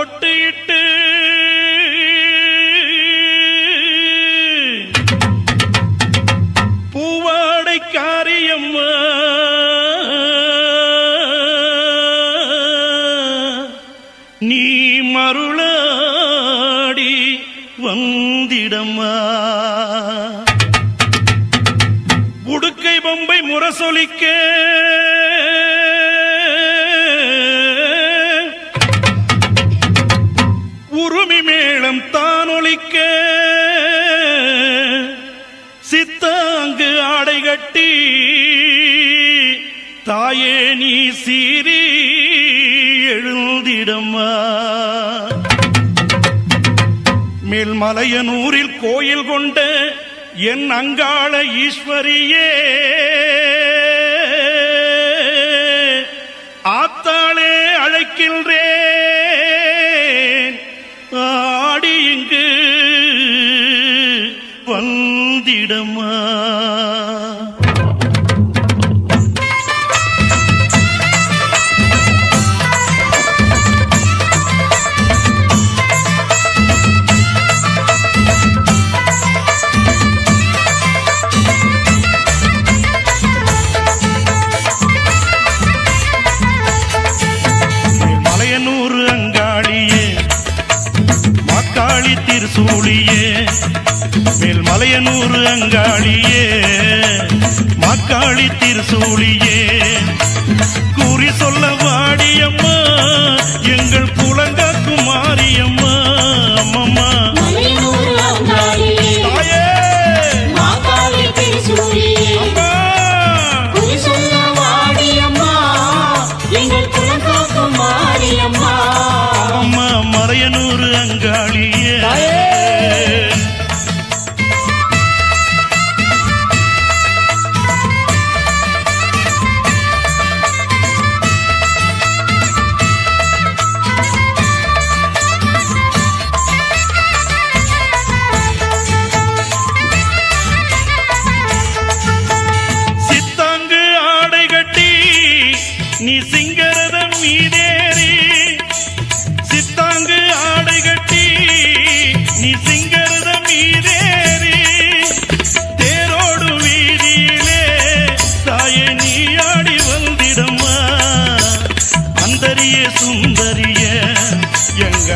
பொட்டு இட்டு பூவாடை காரியம்மா நீ மருளாடி வந்திடம்மா. உடுக்கை பொம்பை முரசொலிக்க. தானொலிக்க சித்தாங்கு ஆடை கட்டி தாயே நீ சீரி எழுந்திடம்மா. மேல்மலையனூரில் கோயில் கொண்ட என் அங்காள ஈஸ்வரியே ஆத்தாளே அழைக்கின்றே. திடமா மாக்காளி திருசூழியே மேல் மலையனூர் அங்காளியே மாக்காளி திருசூழியே கூறி சொல்ல வாடியம்மா எங்கள் புலங்காக்கு மாரியம்மா. அம்மம்மா மலையனூர் அங்காளியே, மீதேறி சித்தாங்கு ஆடை கட்டி நீ சிங்கரத மீதேறி தேரோடு வீதியிலே தாயை நீ ஆடி வந்திடம்மா. அந்தரிய சுந்தரிய எங்க